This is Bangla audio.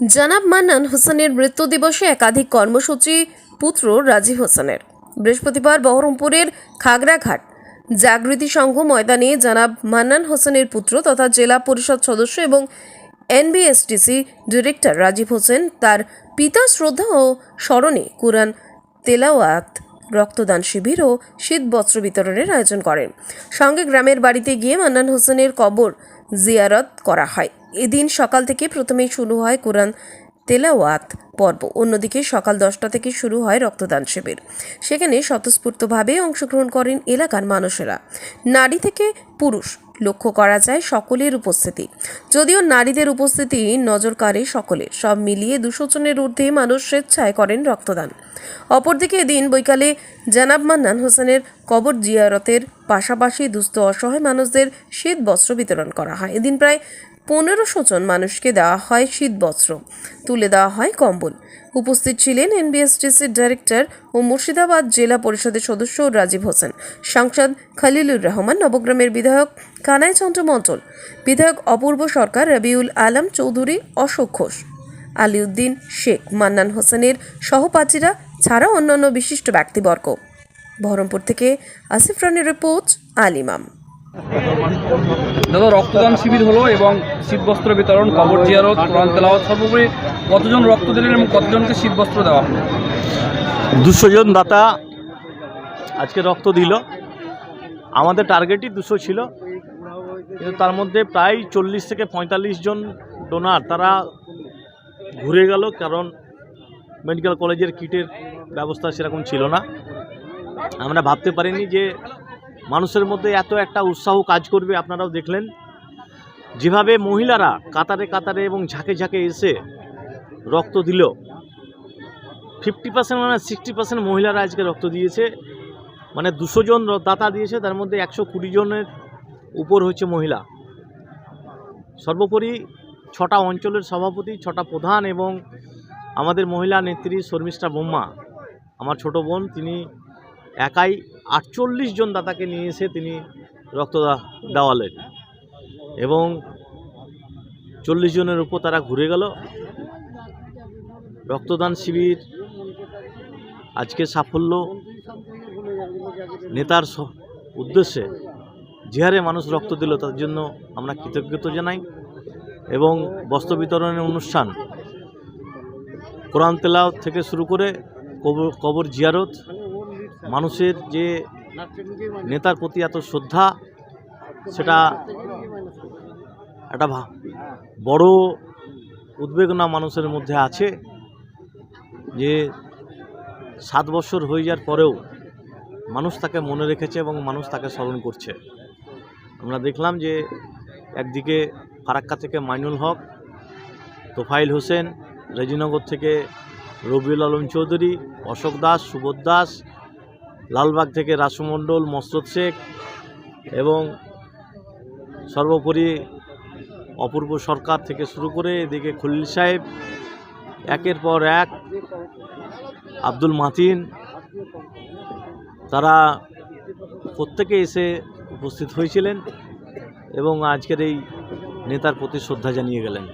জানাব মান্নান হোসেনের মৃত্যু দিবসে একাধিক কর্মসূচি পুত্র রাজীব হোসেনের। বৃহস্পতিবার বহরমপুরের খাগড়াঘাট জাগৃতি সংঘ ময়দানে জানাব মান্নান হোসেনের পুত্র তথা জেলা পরিষদ সদস্য এবং এনবিএসটিসি ডিরেক্টর রাজীব হোসেন তার পিতা শ্রদ্ধা ও স্মরণে কুরআন তেলাওয়াত, রক্তদান শিবির ও শীত বস্ত্র বিতরণের আয়োজন করেন। সঙ্গে গ্রামের বাড়িতে গিয়ে মান্নান হোসেনের কবর জিয়ারত করা হয়। এদিন সকাল থেকে প্রথমেই শুরু হয় কোরআন তেলাওয়াত পর্ব। অন্যদিকে সকাল দশটা থেকে শুরু হয় রক্তদান শিবির। সেখানে স্বতঃস্ফূর্তভাবে অংশগ্রহণ করেন এলাকার মানুষেরা। নারী থেকে পুরুষ। লক্ষ্য করা যায় সকলের উপস্থিতি। যদিও নারীদের উপস্থিতি নজর কাড়ে সকলে। সব মিলিয়ে দুশো জনের ঊর্ধ্বে মানুষ স্বেচ্ছায় করেন রক্তদান। অপরদিকে এদিন বৈকালে জানাব মান্নান হোসেনের কবর জিয়ারতের পাশাপাশি দুস্থ অসহায় মানুষদের শীত বস্ত্র বিতরণ করা হয়। এদিন প্রায় পনেরোশো জন মানুষকে দেওয়া হয় শীতবস্ত্র। তুলে দেওয়া হয় কম্বল। উপস্থিত ছিলেন এনবিএসটিসির ডাইরেক্টর ও মুর্শিদাবাদ জেলা পরিষদের সদস্য রাজীব হোসেন, সাংসদ খালিলুর রহমান, নবগ্রামের বিধায়ক কানাই চন্দ্র মণ্ডল, বিধায়ক অপূর্ব সরকার, রবিউল আলম চৌধুরী, অশোক ঘোষ, আলিউদ্দিন শেখ, মান্নান হোসেনের সহপাঠীরা ছাড়া অন্যান্য বিশিষ্ট ব্যক্তিবর্গ। বহরমপুর থেকে আসিফ রানের রিপোর্ট, আলিমাম। দাদা, রক্তদান শিবির হলো এবং শীতবস্ত্র বিতরণ, কবর জিয়ারত, কোরআন তেলাওয়াত, সর্বোপরি কতজন রক্ত দিলেন এবং কতজনকে শীতবস্ত্র দেওয়া হলো? দুশো জন দাতা আজকে রক্ত দিল। আমাদের টার্গেটই দুশো ছিল। কিন্তু তার মধ্যে প্রায় চল্লিশ থেকে পঁয়তাল্লিশ জন ডোনার তারা ঘুরে গেল কারণ মেডিকেল কলেজের কিটের ব্যবস্থা সেরকম ছিল না। আমরা ভাবতে পারিনি যে মানুষের মধ্যে এত একটা উৎসাহ কাজ করবে আপনারাও দেখলেন। যেভাবে মহিলারা কাতারে কাতারে এবং ঝাঁকে ঝাঁকে এসে রক্ত দিল ফিফটি পার্সেন্ট মানে সিক্সটি পার্সেন্ট মহিলারা আজকে রক্ত দিয়েছে। মানে দুশো জন দাতা দিয়েছে, তার মধ্যে একশো কুড়ি জনের উপর হচ্ছে মহিলা। সর্বোপরি ছটা অঞ্চলের সভাপতি, ছটা প্রধান এবং আমাদের মহিলা নেত্রী শর্মিষ্ঠা বোম্মা, আমার ছোট বোন, তিনি একাই আটচল্লিশ জন দাতাকে নিয়ে এসে তিনি রক্ত দেওয়ালেন এবং চল্লিশ জনের উপর তারা ঘুরে গেল। রক্তদান শিবির আজকে সাফল্য নেতার উদ্দেশ্যে যে মানুষ রক্ত দিল, তার জন্য আমরা কৃতজ্ঞতা জানাই। এবং বস্ত্র বিতরণের অনুষ্ঠান কোরআন তেলাও থেকে শুরু করে কবর কবর জিয়ারত মানুষের যে নেতার প্রতি এত শ্রদ্ধা, সেটা একটা বড় উদ্বেগনা মানুষের মধ্যে আছে যে সাত বছর হয়ে যাওয়ার পরেও মানুষ তাকে মনে রেখেছে এবং মানুষ তাকে স্মরণ করছে। আমরা দেখলাম যে একদিকে ফারাক্কা থেকে মাইনুল হক তোফাইল হোসেন, রেজিনগর থেকে রবিউল আলম চৌধুরী, অশোক দাস, সুবোধ দাস লালবাগ থেকে রাসমণ্ডল মসরত শেখ এবং সর্বোপরি অপূর্ব সরকার থেকে শুরু করে এদিকে খলিল সাহেব, একের পর এক আব্দুল মাতিন, তারা প্রত্যেকে এসে উপস্থিত হয়েছিলেন এবং আজকের এই নেতার প্রতি শ্রদ্ধা জানিয়ে গেলেন।